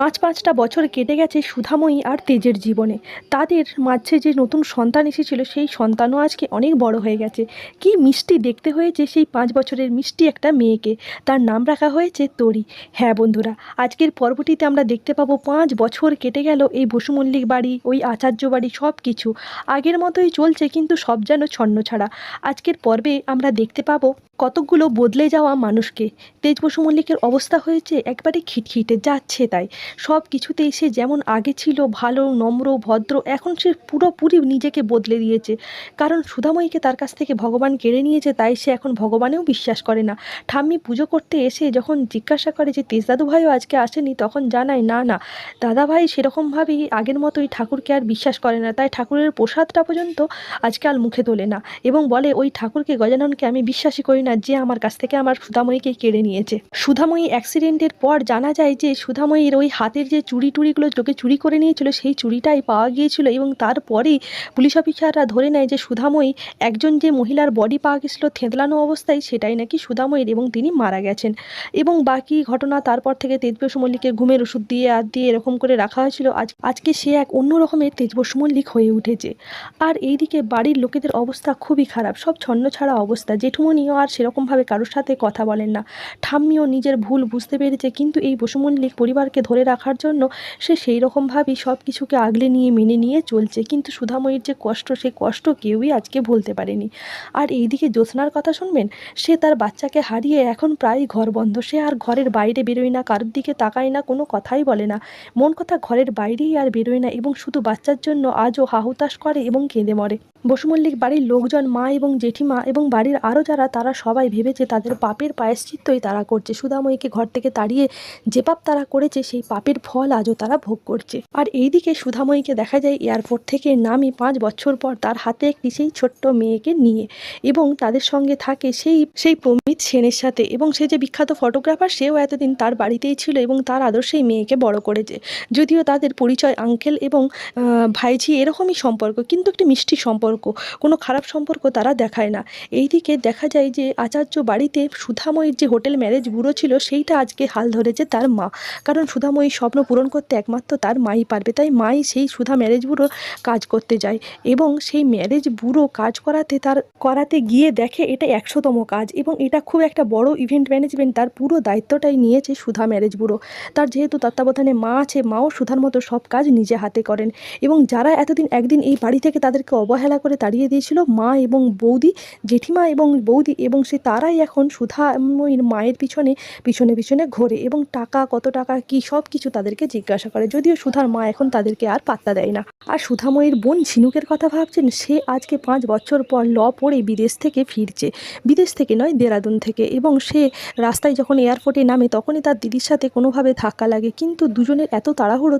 পাঁচ পাঁচটা বছর কেটে গেছে সুধাময়ী আর তেজের জীবনে। তাদের মাঝে যে নতুন সন্তান এসেছিল, সেই সন্তানও আজকে অনেক বড় হয়ে গেছে। কি মিষ্টি দেখতে হয়েছে সেই পাঁচ বছরের মিষ্টি একটা মেয়েকে। তার নাম রাখা হয়েছে তরি। হ্যাঁ বন্ধুরা, আজকের পর্বটিতে আমরা দেখতে পাবো পাঁচ বছর কেটে গেল এই বসু মল্লিক বাড়ি, ওই আচার্য বাড়ি সব কিছু আগের মতোই চলছে কিন্তু সব যেন ছন্ন ছাড়া। আজকের পর্বে আমরা দেখতে পাবো কতকগুলো বদলে যাওয়া মানুষকে। তেজ বসু মল্লিকের অবস্থা হয়েছে একবারে খিটখিটে, যাচ্ছে তাই। সব কিছুতেই সে যেমন আগে ছিল ভালো, নম্র, ভদ্র, এখন সে পুরোপুরি নিজেকে বদলে দিয়েছে। কারণ সুধাময়ীকে তার কাছ থেকে ভগবান কেড়ে নিয়েছে, তাই সে এখন ভগবানেও বিশ্বাস করে না। ঠাম্মি পুজো করতে এসে যখন জিজ্ঞাসা করে যে তেজ দাদু ভাইও আজকে আসেনি? তখন জানায়, না না, দাদাভাই সেরকমভাবেই আগের মতোই ঠাকুরকে আর বিশ্বাস করে না। তাই ঠাকুরের প্রসাদটা পর্যন্ত আজকে আর মুখে তোলে না। এবং বলে, ওই ঠাকুরকে, গজাননকে আমি বিশ্বাসই করি না যে আমার কাছ থেকে আমার সুধাময়ীকে কেড়ে নিয়েছে। সুধাময়ী অ্যাক্সিডেন্টের পর জানা যায় যে, সুধাময়ীর ওই হাতের যে চুরি টুড়িগুলো লোকে চুরি করে নিয়েছিল, সেই চুরিটাই পাওয়া গিয়েছিল এবং তারপরেই পুলিশ অফিসাররা ধরে নেয় যে সুধাময়ী একজন যে মহিলার বডি পাওয়া গেছিল থেঁতলানো অবস্থায়, সেটাই নাকি সুধাময়ীর এবং তিনি মারা গেছেন। এবং বাকি ঘটনা তারপর থেকে তেজবসু মল্লিককে ঘুমের ওষুধ দিয়ে, আর দিয়ে এরকম করে রাখা হয়েছিল। আজ, আজকে সে এক অন্য রকমের তেজবসু মল্লিক হয়ে উঠেছে। আর এইদিকে বাড়ির লোকেদের অবস্থা খুবই খারাপ। সব ছন্ন ছাড়া অবস্থা। জেঠুমনিও আর সেরকমভাবে কারোর সাথে কথা বলেন না। ঠাম্মিও নিজের ভুল বুঝতে পেরেছে, কিন্তু এই বসু মল্লিক পরিবারকে ধরে রাখার জন্য সে সেই রকমভাবেই সব কিছুকে আগলে নিয়ে মেনে নিয়ে চলছে। কিন্তু সুধাময়ীর যে কষ্ট, সেই কষ্ট কেউই আজকে ভুলতে পারেনি। আর এইদিকে জ্যোৎস্নার কথা শুনবেন? সে তার বাচ্চাকে হারিয়ে এখন প্রায় ঘর বন্ধ। সে আর ঘরের বাইরে বেরোয় না, কারোর দিকে তাকায় না, কোনো কথাই বলে না। মন কথা ঘরের বাইরেই আর বেরোয় না এবং শুধু বাচ্চার জন্য আজও হাহুতাশ করে এবং কেঁদে মরে। বসুমল্লিক বাড়ির লোকজন, মা এবং জেঠিমা এবং বাড়ির আরও যারা, তারা সবাই ভেবেছে তাদের পাপের পায়শ্চিত্তই তারা করছে। সুধাময়ীকে ঘর থেকে তাড়িয়ে যে পাপ তারা করেছে, সেই পাপের ফল আজও তারা ভোগ করছে। আর এইদিকে সুধাময়ীকে দেখা যায়, এয়ারপোর্ট থেকে নামে পাঁচ বছর পর তার হাতে একটি সেই ছোট্ট মেয়েকে নিয়ে এবং তাদের সঙ্গে থাকে সেই সেই প্রমিত সেনের সাথে এবং সে যে বিখ্যাত ফটোগ্রাফার, সেও এতদিন তার বাড়িতেই ছিল এবং তার আদর্শেই মেয়েকে বড় করেছে। যদিও তাদের পরিচয় আঙ্কেল এবং ভাইঝি এরকমই সম্পর্ক, কিন্তু একটি মিষ্টি সম্পর্ক, কোনো খারাপ সম্পর্ক তারা দেখায় না। এইদিকে দেখা যায় যে আচার্য বাড়িতে সুধাময়ীর যে হোটেল ম্যারেজ ব্যুরো ছিল, সেইটা আজকে হাল ধরেছে তার মা। কারণ সুধাময়ীর স্বপ্ন পূরণ করতে একমাত্র তার মাই পারবে। তাই মাই সেই সুধা ম্যারেজ ব্যুরোর কাজ করতে যায় এবং সেই ম্যারেজ ব্যুরো কাজ করাতে তার, করাতে গিয়ে দেখে এটা একশোতম কাজ এবং এটা খুব একটা বড় ইভেন্ট ম্যানেজমেন্ট তার পুরো দায়িত্বটাই নিয়েছে সুধা ম্যারেজ ব্যুরো তার যেহেতু তত্ত্বাবধানে মা আছে, মাও সুধার মতো সব কাজ নিজে হাতে করেন এবং যারা এতদিন একদিন এই বাড়ি থেকে তাদেরকে অবহেলা করে তাড়িয়ে দিয়েছিল, মা এবং বৌদি, জেঠিমা এবং বৌদি এবং সে তারাই এখন সুধাময়ীর মায়ের পিছনে পিছনে পিছনে ঘোরে এবং টাকা কত টাকা কি সব কিছু তাদেরকে জিজ্ঞাসা করে। যদিও সুধার মা এখন তাদেরকে আর পাত্তা দেয় না। আর সুধাময়ের বোন ঝিনুকের কথা ভাবছেন, সে আজকে পাঁচ বছর পর ল পড়ে বিদেশ থেকে ফিরছে। বিদেশ থেকে নয়, দেরাদুন থেকে। এবং সে রাস্তায় যখন এয়ারপোর্টে নামে, তখনই তার দিদির সাথে কোনোভাবে ধাক্কা লাগে। কিন্তু দুজনের এত তাড়াহুড়ো